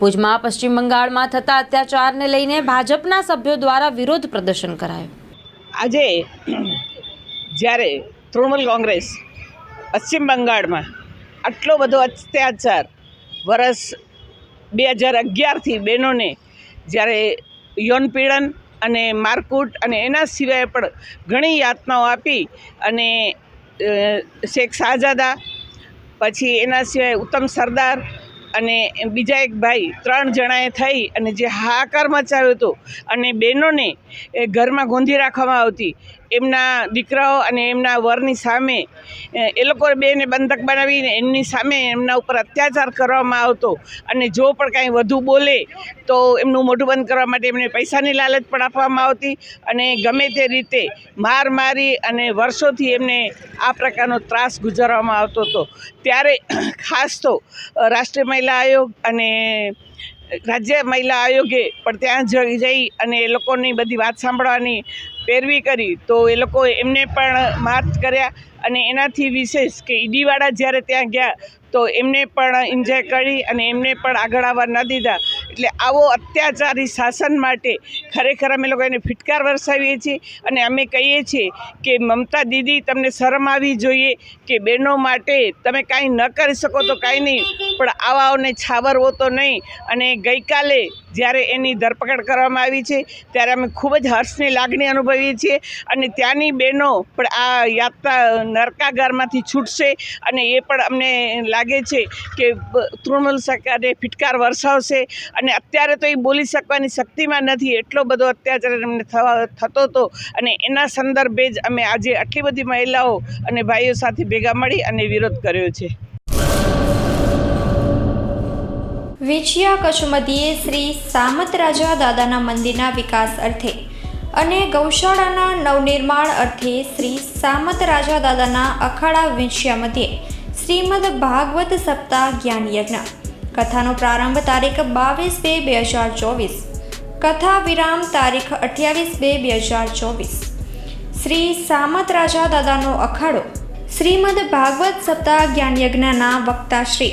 ભુજમાં પશ્ચિમ બંગાળમાં થતા અત્યાચારને લઈને ભાજપના સભ્યો દ્વારા વિરોધ પ્રદર્શન કરાયું. આજે જ્યારે તૃણમૂલ કોંગ્રેસ પશ્ચિમ બંગાળમાં આટલો બધો અત્યાચાર વર્ષ બે હજાર અગિયારથી બહેનોને જ્યારે યૌન પીડન અને મારકૂટ અને એના સિવાય પણ ઘણી યાતનાઓ આપી અને શેખ શાહજાદા પછી એના સિવાય ઉત્તમ સરદાર અને બીજા એક ભાઈ, ત્રણ જણાએ થઈ અને જે હાહાકાર મચાવ્યો હતો અને બહેનોને ઘરમાં ગોંધી રાખવામાં આવતી એમના દીકરાઓ અને એમના વરની સામે એ લોકો બેને બંધક બનાવીને એમની સામે એમના ઉપર અત્યાચાર કરવામાં આવતો અને જો પણ કાંઈ વધુ બોલે, તો એમનું મોઢું બંધ કરવા માટે એમને પૈસાની લાલચ પણ આપવામાં આવતી અને ગમે તે રીતે માર મારી અને વર્ષોથી એમને આ પ્રકારનો ત્રાસ ગુજારવામાં આવતો હતો. ત્યારે ખાસ તો રાષ્ટ્રીય મહિલા આયોગ અને રાજ્ય મહિલા આયોગે પણ ત્યાં જઈ અને એ લોકોની બધી વાત સાંભળવાની પેરવી કરી. તો એ લોકો એમને પણ માર્ચ કર્યા અને એનાથી વિશેષ કે ઈડીવાળા જ્યારે ત્યાં ગયા, તો એમને પણ એન્જોય કરી અને એમને પણ આગળ આવવા ન દીધા. એટલે આવો અત્યાચારી શાસન માટે ખરેખર અમે લોકો એને ફિટકાર વરસાવીએ છીએ અને અમે કહીએ છીએ કે, મમતા દીદી, તમને શરમ આવી જોઈએ કે બહેનો માટે તમે કાંઈ ન કરી શકો તો કાંઈ નહીં. પણ આવાઓને છાવરવો તો નહીં. અને ગઈકાલે જ્યારે એની ધરપકડ કરવામાં આવી છે, ત્યારે અમે ખૂબ જ હર્ષની લાગણી અનુભવીએ છીએ અને ત્યાંની બહેનો પણ આ યાત્રા નરકાગારમાંથી છૂટશે અને એ પણ અમને લાગે છે કે તૃણમૂલ સરકારે ફિટકાર વરસાવશે અને અત્યારે તો એ બોલી શકવાની શક્તિમાં નથી. એટલો બધો અત્યાચાર અમને થવા, થતો હતો અને એના સંદર્ભે જ અમે આજે આટલી બધી મહિલાઓ અને ભાઈઓ સાથે ભેગા મળી અને વિરોધ કર્યો છે. વિછિયા કચુમતીએ શ્રી સામત રાજા દાદાના મંદિરના વિકાસ અર્થે અને ગૌશાળાના નવનિર્માણ અર્થે શ્રી સામત રાજા દાદાના અખાડા વિંછિયા મધ્યે શ્રીમદ ભાગવત સપ્તાહ જ્ઞાન યજ્ઞ કથાનો પ્રારંભ તારીખ બાવીસ બે બે હજાર ચોવીસ. કથા વિરામ તારીખ અઠ્યાવીસ બે બે હજાર ચોવીસ. શ્રી સામત રાજા દાદાનો અખાડો શ્રીમદ ભાગવત સપ્તાહ જ્ઞાન યજ્ઞના વક્તા શ્રી